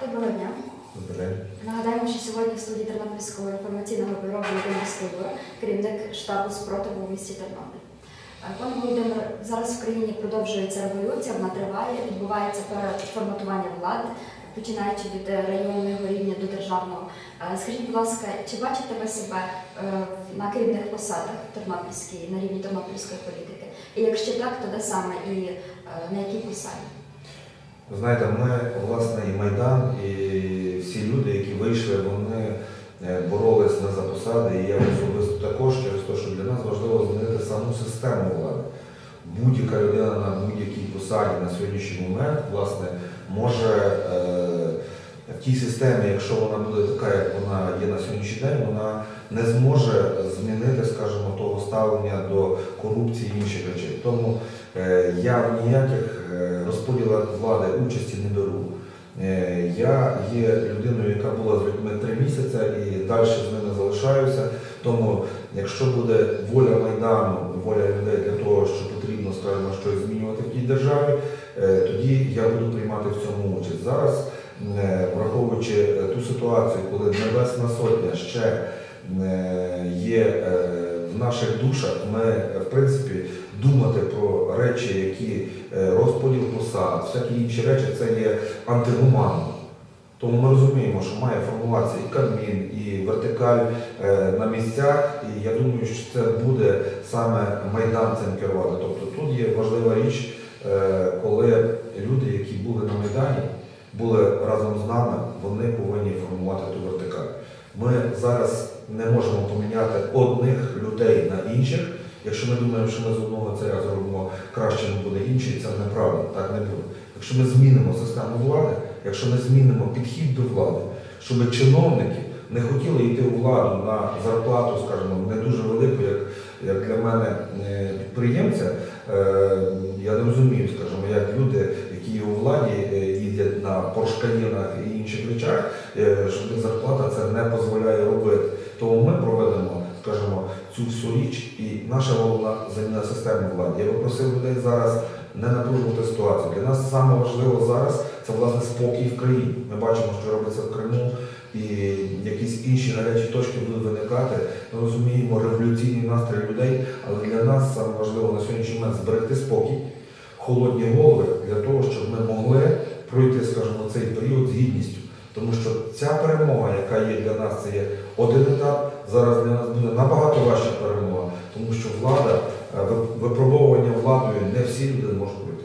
Доброго дня. Добре. Нагадаємо, що сьогодні в студії Тернопільського інформаційного бюро Володимир Столура, керівник штабу спротиву у місті Тернопіль. Е, Пане Володимир, зараз в країні продовжується революція, вона триває, відбувається переформатування влади, починаючи від районного рівня до державного. Е, Скажіть, будь ласка, чи бачите ви себе е, на керівних посадах Тернопільській, на рівні тернопільської політики? І якщо так, то де саме і на якій посаді? Знаєте, ми, власне, і Майдан, і всі люди, які вийшли, вони е, боролись не за посади, і я особисто також через те, що для нас важливо змінити саму систему влади. Будь-яка людина на будь-якій посаді на сьогоднішній момент, власне, може е, в тій системі, якщо вона буде така, як вона є на сьогоднішній день, вона не зможе змінити, скажімо, того ставлення до корупції і інших речей. Тому е, я в ніяких е, розподілах влади участі не беру. Е, Я є людиною, яка була з людьми три місяці і далі з ними залишаюся. Тому, якщо буде воля Майдану, воля людей для того, що потрібно, скажімо, щось змінювати в тій державі, тоді я буду приймати в цьому участь. Зараз, враховуючи е, ту ситуацію, коли Небесна Сотня ще е, є е, в наших душах, ми, е, в принципі, думати про речі, які е, розподіл посад, всякі інші речі, це є антигуманно. Тому ми розуміємо, що має формуватися і Кабмін, і вертикаль е, на місцях, і я думаю, що це буде саме Майдан цим керувати. Тобто тут є важлива річ, е, коли люди, які були на Майдані, були з нами, вони повинні формувати ту вертикаль. Ми зараз не можемо поміняти одних людей на інших. Якщо ми думаємо, що ми з одного царя зробимо краще, не буде інший, це неправда, так не буде. Якщо ми змінимо систему влади, якщо ми змінимо підхід до влади, щоб чиновники не хотіли йти у владу на зарплату, скажімо, не дуже велику, як, як для мене е, підприємця, е, я не розумію, скажімо, як люди, які у владі, їдять їздять на поршканінах і інших речах, е, що зарплата це не дозволяє робити. Всю річ, і наша головна заміна системи влади. Я би просив людей зараз не напружувати ситуацію. Для нас саме важливо зараз це власне спокій в країні. Ми бачимо, що робиться в Криму, і якісь інші гарячі точки будуть виникати. Ми розуміємо революційні настрої людей, але для нас саме важливо на сьогоднішній момент зберегти спокій, холодні голови для того, щоб ми могли пройти, скажімо, цей період з гідністю. Тому що ця перемога, яка є для нас, це є один етап. Зараз для нас буде набагато важча перемога, тому що влада, е, випробовування владою не всі люди можуть пройти.